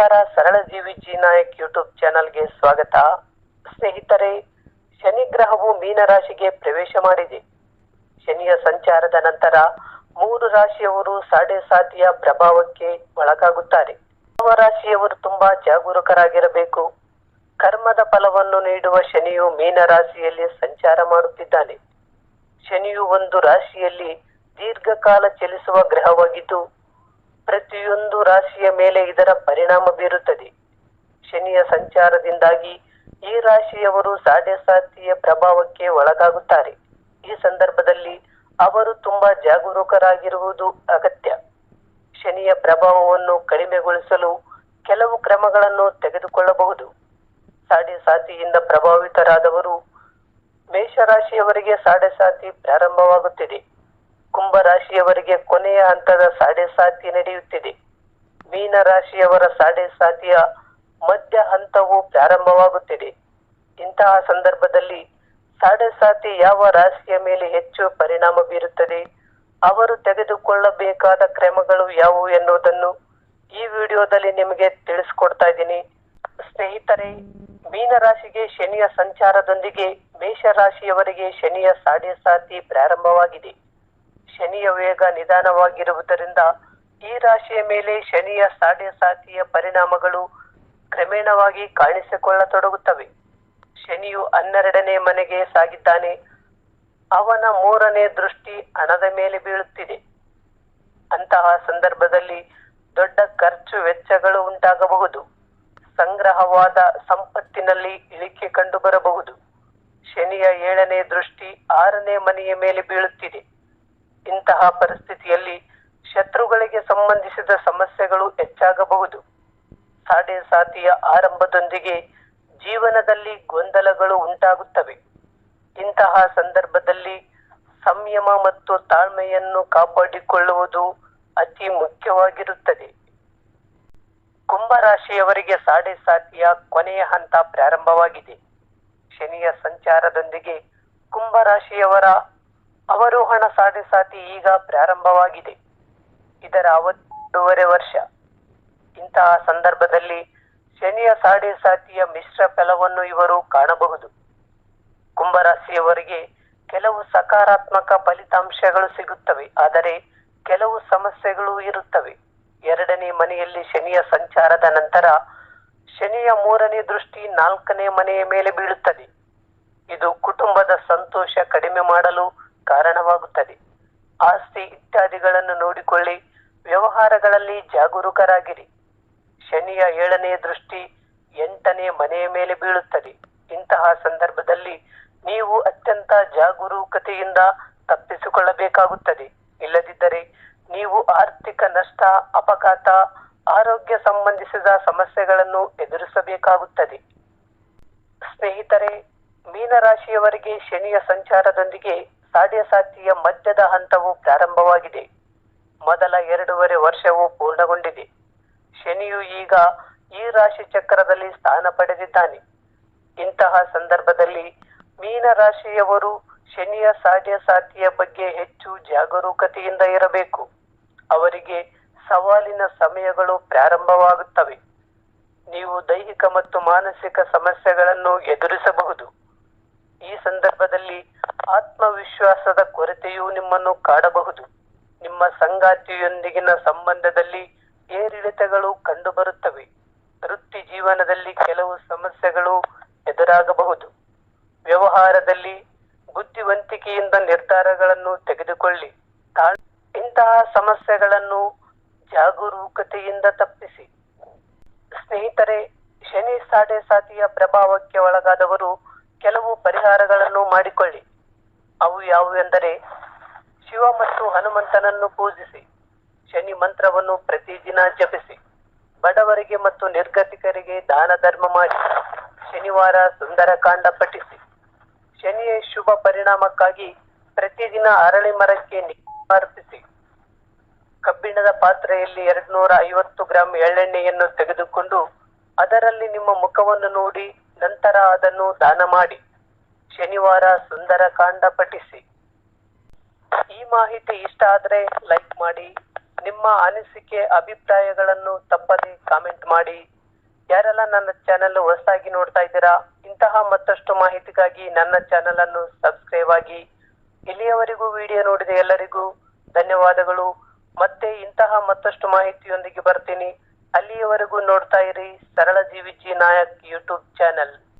ನಮಸ್ಕಾರ, ಸರಳ ಜೀವಿ ನಾಯಕ್ ಯೂಟ್ಯೂಬ್ ಚಾನಲ್ಗೆ ಸ್ವಾಗತ. ಸ್ನೇಹಿತರೆ, ಶನಿ ಗ್ರಹವು ಮೀನರಾಶಿಗೆ ಪ್ರವೇಶ ಮಾಡಿದೆ. ಶನಿಯ ಸಂಚಾರದ ನಂತರ ಮೂರು ರಾಶಿಯವರು ಸಾಡೆ ಸಾತಿಯ ಪ್ರಭಾವಕ್ಕೆ ಒಳಗಾಗುತ್ತಾರೆ. ಯಾವ ರಾಶಿಯವರು ತುಂಬಾ ಜಾಗರೂಕರಾಗಿರಬೇಕು? ಕರ್ಮದ ಫಲವನ್ನು ನೀಡುವ ಶನಿಯು ಮೀನ ರಾಶಿಯಲ್ಲಿ ಸಂಚಾರ ಮಾಡುತ್ತಿದ್ದಾನೆ. ಶನಿಯು ಒಂದು ರಾಶಿಯಲ್ಲಿ ದೀರ್ಘಕಾಲ ಚಲಿಸುವ ಗ್ರಹವಾಗಿದ್ದು ಪ್ರತಿಯೊಂದು ರಾಶಿಯ ಮೇಲೆ ಇದರ ಪರಿಣಾಮ ಬೀರುತ್ತದೆ. ಶನಿಯ ಸಂಚಾರದಿಂದಾಗಿ ಈ ರಾಶಿಯವರು ಸಾಡೆಸಾತಿಯ ಪ್ರಭಾವಕ್ಕೆ ಒಳಗಾಗುತ್ತಾರೆ. ಈ ಸಂದರ್ಭದಲ್ಲಿ ಅವರು ತುಂಬಾ ಜಾಗರೂಕರಾಗಿರುವುದು ಅಗತ್ಯ. ಶನಿಯ ಪ್ರಭಾವವನ್ನು ಕಡಿಮೆಗೊಳಿಸಲು ಕೆಲವು ಕ್ರಮಗಳನ್ನು ತೆಗೆದುಕೊಳ್ಳಬಹುದು. ಸಾಡೆ ಸಾತಿಯಿಂದ ಪ್ರಭಾವಿತರಾದವರು ಮೇಷರಾಶಿಯವರಿಗೆ ಸಾಡೆ ಸಾತಿ ಪ್ರಾರಂಭವಾಗುತ್ತಿದೆ. ಕುಂಭ ರಾಶಿಯವರಿಗೆ ಕೊನೆಯ ಹಂತದ ಸಾಡೆ ಸಾತಿ ನಡೆಯುತ್ತಿದೆ. ಮೀನ ರಾಶಿಯವರ ಸಾಡೆ ಸಾತಿಯ ಮಧ್ಯ ಹಂತವು ಪ್ರಾರಂಭವಾಗುತ್ತಿದೆ. ಇಂತಹ ಸಂದರ್ಭದಲ್ಲಿ ಸಾಡೆ ಸಾತಿ ಯಾವ ರಾಶಿಯ ಮೇಲೆ ಹೆಚ್ಚು ಪರಿಣಾಮ ಬೀರುತ್ತದೆ? ಅವರು ತೆಗೆದುಕೊಳ್ಳಬೇಕಾದ ಕ್ರಮಗಳು ಯಾವುವು ಎನ್ನುವುದನ್ನು ಈ ವಿಡಿಯೋದಲ್ಲಿ ನಿಮಗೆ ತಿಳಿಸ್ಕೊಡ್ತಾ ಇದ್ದೀನಿ. ಸ್ನೇಹಿತರೆ ಮೀನ ರಾಶಿಗೆ ಶನಿಯ ಸಂಚಾರದೊಂದಿಗೆ ಮೇಷ ರಾಶಿಯವರಿಗೆ ಶನಿಯ ಸಾಡೆ ಸಾತಿ ಪ್ರಾರಂಭವಾಗಿದೆ. ಶನಿಯ ವೇಗ ನಿಧಾನವಾಗಿರುವುದರಿಂದ ಈ ರಾಶಿಯ ಮೇಲೆ ಶನಿಯ ಸಾಡೆ ಸಾತಿಯ ಪರಿಣಾಮಗಳು ಕ್ರಮೇಣವಾಗಿ ಕಾಣಿಸಿಕೊಳ್ಳತೊಡಗುತ್ತವೆ. ಶನಿಯು ಹನ್ನೆರಡನೇ ಮನೆಗೆ ಸಾಗಿದ್ದಾನೆ. ಅವನ ಮೂರನೇ ದೃಷ್ಟಿ ಹಣದ ಮೇಲೆ ಬೀಳುತ್ತಿದೆ. ಅಂತಹ ಸಂದರ್ಭದಲ್ಲಿ ದೊಡ್ಡ ಖರ್ಚು ವೆಚ್ಚಗಳು ಉಂಟಾಗಬಹುದು. ಸಂಗ್ರಹವಾದ ಸಂಪತ್ತಿನಲ್ಲಿ ಇಳಿಕೆ ಕಂಡುಬರಬಹುದು. ಶನಿಯ ಏಳನೇ ದೃಷ್ಟಿ ಆರನೇ ಮನೆಯ ಮೇಲೆ ಬೀಳುತ್ತಿದೆ. ಇಂತಹ ಪರಿಸ್ಥಿತಿಯಲ್ಲಿ ಶತ್ರುಗಳಿಗೆ ಸಂಬಂಧಿಸಿದ ಸಮಸ್ಯೆಗಳು ಹೆಚ್ಚಾಗಬಹುದು. ಸಾಡೆ ಸಾತಿಯ ಆರಂಭದೊಂದಿಗೆ ಜೀವನದಲ್ಲಿ ಗೊಂದಲಗಳು ಉಂಟಾಗುತ್ತವೆ. ಇಂತಹ ಸಂದರ್ಭದಲ್ಲಿ ಸಂಯಮ ಮತ್ತು ತಾಳ್ಮೆಯನ್ನು ಕಾಪಾಡಿಕೊಳ್ಳುವುದು ಅತಿ ಮುಖ್ಯವಾಗಿರುತ್ತದೆ. ಕುಂಭರಾಶಿಯವರಿಗೆ ಸಾಡೆ ಸಾತಿಯ ಕೊನೆಯ ಹಂತ ಪ್ರಾರಂಭವಾಗಿದೆ. ಶನಿಯ ಸಂಚಾರದೊಂದಿಗೆ ಕುಂಭರಾಶಿಯವರ ಅವರೋಹಣ ಸಾಡೆ ಸಾತಿ ಈಗ ಪ್ರಾರಂಭವಾಗಿದೆ. ಇದರ ಅವತ್ತೂವರೆ ವರ್ಷ. ಇಂತಹ ಸಂದರ್ಭದಲ್ಲಿ ಶನಿಯ ಸಾಡೆ ಸಾತಿಯ ಮಿಶ್ರ ಫಲವನ್ನು ಇವರು ಕಾಣಬಹುದು. ಕುಂಭರಾಶಿಯವರಿಗೆ ಕೆಲವು ಸಕಾರಾತ್ಮಕ ಫಲಿತಾಂಶಗಳು ಸಿಗುತ್ತವೆ, ಆದರೆ ಕೆಲವು ಸಮಸ್ಯೆಗಳು ಇರುತ್ತವೆ. ಎರಡನೇ ಮನೆಯಲ್ಲಿ ಶನಿಯ ಸಂಚಾರದ ನಂತರ ಶನಿಯ ಮೂರನೇ ದೃಷ್ಟಿ ನಾಲ್ಕನೇ ಮನೆಯ ಮೇಲೆ ಬೀಳುತ್ತದೆ. ಇದು ಕುಟುಂಬದ ಸಂತೋಷ ಕಡಿಮೆ ಮಾಡಲು ಕಾರಣವಾಗುತ್ತದೆ. ಆಸ್ತಿ ಇತ್ಯಾದಿಗಳನ್ನು ನೋಡಿಕೊಳ್ಳಿ, ವ್ಯವಹಾರಗಳಲ್ಲಿ ಜಾಗರೂಕರಾಗಿರಿ. ಶನಿಯ ಏಳನೇ ದೃಷ್ಟಿ ಎಂಟನೇ ಮನೆಯ ಮೇಲೆ ಬೀಳುತ್ತದೆ. ಇಂತಹ ಸಂದರ್ಭದಲ್ಲಿ ನೀವು ಅತ್ಯಂತ ಜಾಗರೂಕತೆಯಿಂದ ತಪ್ಪಿಸಿಕೊಳ್ಳಬೇಕಾಗುತ್ತದೆ. ಇಲ್ಲದಿದ್ದರೆ ನೀವು ಆರ್ಥಿಕ ನಷ್ಟ, ಅಪಘಾತ, ಆರೋಗ್ಯ ಸಂಬಂಧಿಸಿದ ಸಮಸ್ಯೆಗಳನ್ನು ಎದುರಿಸಬೇಕಾಗುತ್ತದೆ. ಸ್ನೇಹಿತರೆ, ಮೀನರಾಶಿಯವರಿಗೆ ಶನಿಯ ಸಂಚಾರದೊಂದಿಗೆ ಸಾಡೆ ಸಾತಿಯ ಮಧ್ಯದ ಹಂತವು ಪ್ರಾರಂಭವಾಗಿದೆ. ಮೊದಲ ಎರಡೂವರೆ ವರ್ಷವು ಪೂರ್ಣಗೊಂಡಿದೆ. ಶನಿಯು ಈಗ ಈ ರಾಶಿ ಚಕ್ರದಲ್ಲಿ ಸ್ಥಾನ ಪಡೆದಿದ್ದಾನೆ. ಇಂತಹ ಸಂದರ್ಭದಲ್ಲಿ ಮೀನ ರಾಶಿಯವರು ಶನಿಯ ಸಾಧ್ಯ ಸಾತಿಯ ಬಗ್ಗೆ ಹೆಚ್ಚು ಜಾಗರೂಕತೆಯಿಂದ ಇರಬೇಕು. ಅವರಿಗೆ ಸವಾಲಿನ ಸಮಯಗಳು ಪ್ರಾರಂಭವಾಗುತ್ತವೆ. ನೀವು ದೈಹಿಕ ಮತ್ತು ಮಾನಸಿಕ ಸಮಸ್ಯೆಗಳನ್ನು ಎದುರಿಸಬಹುದು. ಈ ಸಂದರ್ಭದಲ್ಲಿ ಆತ್ಮವಿಶ್ವಾಸದ ಕೊರತೆಯು ನಿಮ್ಮನ್ನು ಕಾಡಬಹುದು. ನಿಮ್ಮ ಸಂಗಾತಿಯೊಂದಿಗಿನ ಸಂಬಂಧದಲ್ಲಿ ಏರಿಳಿತಗಳು ಕಂಡುಬರುತ್ತವೆ. ವೃತ್ತಿ ಜೀವನದಲ್ಲಿ ಕೆಲವು ಸಮಸ್ಯೆಗಳು ಎದುರಾಗಬಹುದು. ವ್ಯವಹಾರದಲ್ಲಿ ಬುದ್ಧಿವಂತಿಕೆಯಿಂದ ನಿರ್ಧಾರಗಳನ್ನು ತೆಗೆದುಕೊಳ್ಳಿ. ಇಂತಹ ಸಮಸ್ಯೆಗಳನ್ನು ಜಾಗರೂಕತೆಯಿಂದ ತಪ್ಪಿಸಿ. ಸ್ನೇಹಿತರೆ, ಶನಿ, ಸಾಡೆ, ಸಾತಿಯ ಪ್ರಭಾವಕ್ಕೆ ಒಳಗಾದವರು ಕೆಲವು ಅವು ಯಾವುವೆಂದರೆ ಶಿವ ಮತ್ತು ಹನುಮಂತನನ್ನು ಪೂಜಿಸಿ, ಶನಿ ಮಂತ್ರವನ್ನು ಪ್ರತಿದಿನ ಜಪಿಸಿ, ಬಡವರಿಗೆ ಮತ್ತು ನಿರ್ಗತಿಕರಿಗೆ ದಾನ ಧರ್ಮ ಮಾಡಿ, ಶನಿವಾರ ಸುಂದರಕಾಂಡ ಪಠಿಸಿ, ಶನಿಯ ಶುಭ ಪರಿಣಾಮಕ್ಕಾಗಿ ಪ್ರತಿದಿನ ಅರಳಿ ಮರಕ್ಕೆ ಅರ್ಪಿಸಿ, ಕಬ್ಬಿಣದ ಪಾತ್ರೆಯಲ್ಲಿ ಎರಡ್ನೂರ ಐವತ್ತು ಗ್ರಾಂ ಎಳ್ಳೆಣ್ಣೆಯನ್ನು ತೆಗೆದುಕೊಂಡು ಅದರಲ್ಲಿ ನಿಮ್ಮ ಮುಖವನ್ನು ನೋಡಿ ನಂತರ ಅದನ್ನು ದಾನ ಮಾಡಿ. ಶನಿವಾರ ಸುಂದರ ಕಾಂಡ ಪಠಿಸಿ. ಈ ಮಾಹಿತಿ ಇಷ್ಟ ಆದ್ರೆ ಲೈಕ್ ಮಾಡಿ, ನಿಮ್ಮ ಅನಿಸಿಕೆ, ಅಭಿಪ್ರಾಯಗಳನ್ನು ತಪ್ಪದೆ ಕಾಮೆಂಟ್ ಮಾಡಿ. ಯಾರೆಲ್ಲ ನನ್ನ ಚಾನೆಲ್ ಹೊಸದಾಗಿ ನೋಡ್ತಾ ಇದ್ದೀರಾ, ಇಂತಹ ಮತ್ತಷ್ಟು ಮಾಹಿತಿಗಾಗಿ ನನ್ನ ಚಾನೆಲ್ ಅನ್ನು ಸಬ್ಸ್ಕ್ರೈಬ್ ಆಗಿ. ಇಲ್ಲಿಯವರೆಗೂ ವಿಡಿಯೋ ನೋಡಿದ ಎಲ್ಲರಿಗೂ ಧನ್ಯವಾದಗಳು. ಮತ್ತೆ ಇಂತಹ ಮತ್ತಷ್ಟು ಮಾಹಿತಿಯೊಂದಿಗೆ ಬರ್ತೀನಿ. ಅಲ್ಲಿಯವರೆಗೂ ನೋಡ್ತಾ ಇರಿ, ಸರಳ ಜೀವಿಜಿ ನಾಯಕ್ ಯೂಟ್ಯೂಬ್ ಚಾನೆಲ್